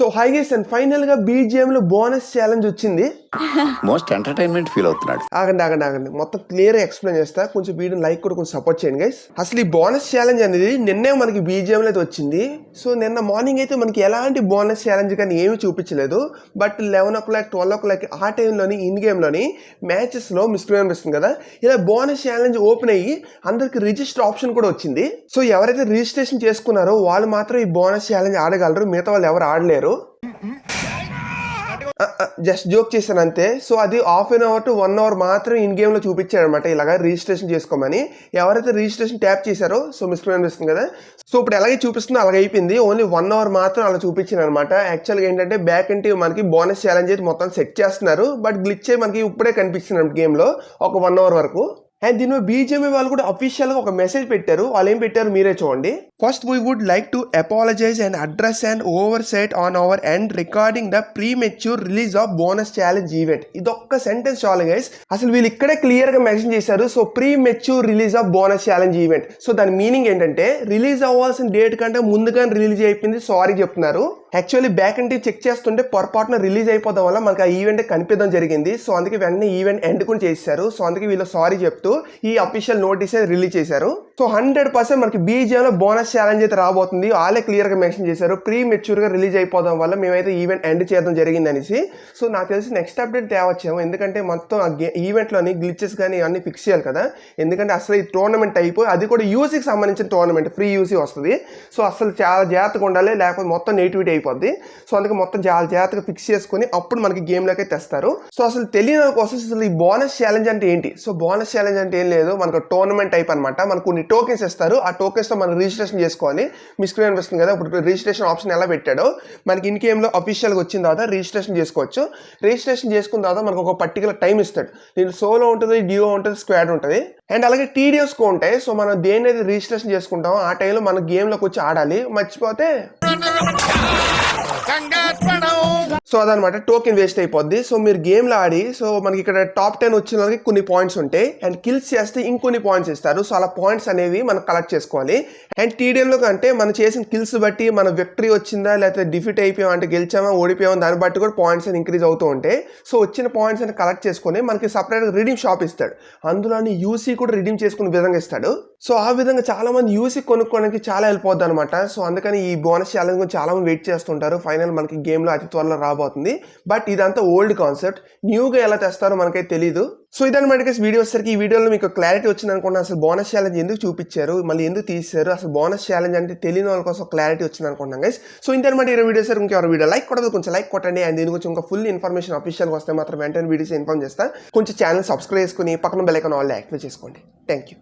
So hi guys and ఫైనల్గా BGM లో bonus challenge వచ్చింది. మోస్ట్ ఎంటర్టైన్మెంట్ ఫీల్ అవుతున్నాడు. ఆగండి ఆగండి ఆగండి. మొత్తం క్లియర్గా ఎక్స్ప్లెయిన్ చేస్తా. కొంచెం వీడియో లైక్ కూడా కొంచెం సపోర్ట్ చేయండి గైస్ అసలు ఈ బోనస్ ఛాలెంజ్ అనేది నిన్నే మనకి బీజిఎం లో అయితే వచ్చింది. సో నిన్న మార్నింగ్ అయితే మనకి ఎలాంటి బోనస్ ఛాలెంజ్ కానీ ఏమీ చూపించలేదు. But eleven o'clock twelve o'clock ఆ టైంలోని ఇన్ గేమ్లోని మ్యాచెస్లో మిస్టర్ అనిపిస్తుంది కదా. ఇలా బోనస్ ఛాలెంజ్ ఓపెన్ అయ్యి అందరికి రిజిస్టర్ ఆప్షన్ కూడా వచ్చింది. సో ఎవరైతే రిజిస్ట్రేషన్ చేసుకున్నారో వాళ్ళు మాత్రం ఈ బోనస్ ఛాలెంజ్ ఆడగలరు. మిగతా వాళ్ళు ఎవరు ఆడలేరు. జస్ట్ జోక్ చేశాను అంతే. సో అది half an hour to one hour మాత్రం ఇన్ గేమ్లో చూపించాడు అనమాట ఇలాగా రిజిస్ట్రేషన్ చేసుకోమని. ఎవరైతే రిజిస్ట్రేషన్ ట్యాప్ చేశారో సో మిస్ అనిపిస్తుంది కదా. సో ఇప్పుడు ఎలాగే చూపిస్తుందో అలాగే అయిపోయింది. ఓన్లీ వన్ అవర్ మాత్రం అలా చూపించింది అనమాట యాక్చువల్గా ఏంటంటే బ్యాక్ అంటే మనకి బోనస్ ఛాలెంజ్ అయితే మొత్తం సెట్ చేస్తున్నారు. బట్ గ్లిచ్ అయ్యి మనకి ఇప్పుడే కనిపిస్తుంది గేమ్లో ఒక వన్ అవర్ వరకు. అండ్ దీని బీజేపీ వాళ్ళు కూడా అఫీషియల్గా ఒక మెసేజ్ పెట్టారు. వాళ్ళు ఏం పెట్టారు మీరే చూడండి. First we would like to apologize and address and oversight on our and regarding the premature release of bonus challenge event ఇది ఒక్క సెంటెన్స్ చాలు గైస్ అసలు వీళ్ళు ఇక్కడే క్లియర్గా మెన్షన్ చేశారు. So premature release of bonus challenge event so దాని meaning ఏంటంటే రిలీజ్ అవ్వాల్సిన డేట్ కంటే ముందుగానే రిలీజ్ అయిపోయింది. సారీ చెప్తున్నారు. యాక్చువల్లీ బ్యాక్ అంటే చెక్ చేస్తుంటే పొరపాటున రిలీజ్ అయిపోవడం వల్ల మనకి ఆ ఈవెంట్ కనిపించడం జరిగింది. సో అందుకే వెంటనే ఈవెంట్ ఎండ్ కూడా చేశారు. సో అందుకే వీళ్ళు సారీ చెప్తూ ఈ అఫీషియల్ నోటీసే రిలీజ్ చేశారు. సో హండ్రెడ్ పర్సెంట్ మనకి బీజేఎంలో బోనస్ ఛాలెంజ్ అయితే రాబోతుంది. వాళ్ళే క్లియర్గా మెన్షన్ చేశారు. ప్రీ మెచ్యూర్గా రిలీజ్ అయిపోవడం వల్ల మేమైతే ఈవెంట్ ఎండ్ చేయడం జరిగింది అనేసి సో నాకు తెలిసి నెక్స్ట్ అప్డేట్ తేవచ్చాము. ఎందుకంటే మొత్తం ఆ ఈవెంట్ గ్లిచెస్ కానీ అన్ని ఫిక్స్ చేయాలి కదా. ఎందుకంటే అసలు ఈ టోర్నమెంట్ అయిపోయి అది కూడా యూసీకి సంబంధించిన టోర్నమెంట్. ఫ్రీ యూసీ వస్తుంది. సో అసలు చాలా జాగ్రత్తగా ఉండాలి. లేకపోతే మొత్తం నెగిటివిటీ అయిపోద్ది. సో అందుకే మొత్తం చాలా జాగ్రత్తగా ఫిక్స్ చేసుకుని అప్పుడు మనకి గేమ్లోకి తెస్తారు. సో అసలు తెలియని కోసం అసలు ఈ బోనస్ ఛాలెంజ్ అంటే ఏంటి? సో బోనస్ ఛాలెంజ్ అంటే ఏం లేదు. మనకు టోర్నమెంట్ టైప్ అనమాట మనకు కొన్ని టోకెన్స్ ఇస్తారు. ఆ టోకెన్స్తో మనం రిజిస్ట్రేషన్ చేసుకోవాలి. మీ స్క్రీన్ అనిపిస్తుంది కదా ఇప్పుడు రిజిస్ట్రేషన్ ఆప్షన్ ఎలా పెట్టాడో. మనకి ఇన్ గేమ్లో అఫీషియల్గా వచ్చిన తర్వాత రిజిస్ట్రేషన్ చేసుకోవచ్చు. రిజిస్ట్రేషన్ చేసుకున్న తర్వాత మనకు ఒక పర్టికులర్ టైం ఇస్తాడు. దీంట్లో సోలో ఉంటుంది డియో ఉంటుంది స్క్వాడ్ ఉంటుంది. అండ్ అలాగే టీడీఎస్ కో ఉంటాయి. సో మనం దేన్నైతే రిజిస్ట్రేషన్ చేసుకుంటామో ఆ టైంలో మన గేమ్లోకి వచ్చి ఆడాలి. మర్చిపోతే సో అదనమాట టోకెన్ వేస్ట్ అయిపోద్ది. సో మీరు గేమ్లో ఆడి సో మనకి ఇక్కడ టాప్ టెన్ వచ్చిన వాళ్ళకి కొన్ని పాయింట్స్ ఉంటాయి. అండ్ కిల్స్ చేస్తే ఇంకొన్ని పాయింట్స్ ఇస్తారు. సో అలా పాయింట్స్ అనేవి మనం కలెక్ట్ చేసుకోవాలి. అండ్ టీడీఎంలో కంటే మనం చేసిన కిల్స్ బట్టి మన విక్టరీ వచ్చిందా లేకపోతే డిఫీట్ అయిపోయాం అంటే గెలిచామా ఓడిపోయామా దాన్ని బట్టి కూడా పాయింట్స్ అని ఇంక్రీజ్ అవుతూ ఉంటాయి. సో వచ్చిన పాయింట్స్ అని కలెక్ట్ చేసుకొని మనకి సపరేట్గా రిడీమ్ షాప్ ఇస్తాడు. అందులోని యూసీ కూడా రిడీమ్ చేసుకునే విధంగా ఇస్తాడు. సో ఆ విధంగా చాలా మంది యూసీ కొనుక్కోవడానికి చాలా హెల్ప్ అనమాట సో అందుకని ఈ బోనస్ ఛాలెంజ్ చాలా మంది వెయిట్ చేస్తుంటారు. ఫైనల్ మనకి గేమ్లో అతి త్వరలో ఉండబోతుంది బట్ ఇదంతా ఓల్డ్ కాన్సెప్ట్ న్యూగా ఎలా తెస్తారో మనకైతే తెలియదు సో ఇదని మనకి వీడియో వచ్చేసరికి ఈ వీడియోలో మీకు క్లారిటీ వచ్చింది అనుకున్నా అసలు బోనస్ ఛాలెంజ్ ఎందుకు చూపించారు? మళ్ళీ ఎందుకు తీశారు? అసలు బోనస్ ఛాలెంజ్ అంటే తెలియని వాళ్ళ కోసం క్లారిటీ వచ్చింది అనుకుంటున్నాం గైస్ సో ఇంతనమాట ఈ వీడియో సార్ ఇంకెవరు వీడియో లైక్ కొట్టదు కొంచెం లైక్ కొట్టండి. అండ్ దీని గురించి ఇంకా ఫుల్ ఇన్ఫర్మేషన్ అఫీషియల్గా వస్తే మాత్రం వెంటనే వీడియోస్ ఇన్ఫార్మ్ చేస్తా. కొంచెం ఛానల్ సబ్స్క్రైబ్ చేసుకుని పక్కన బెల్ ఐకాన్ ఆల్ యాక్టివేట్ చేసుకోండి. Thank you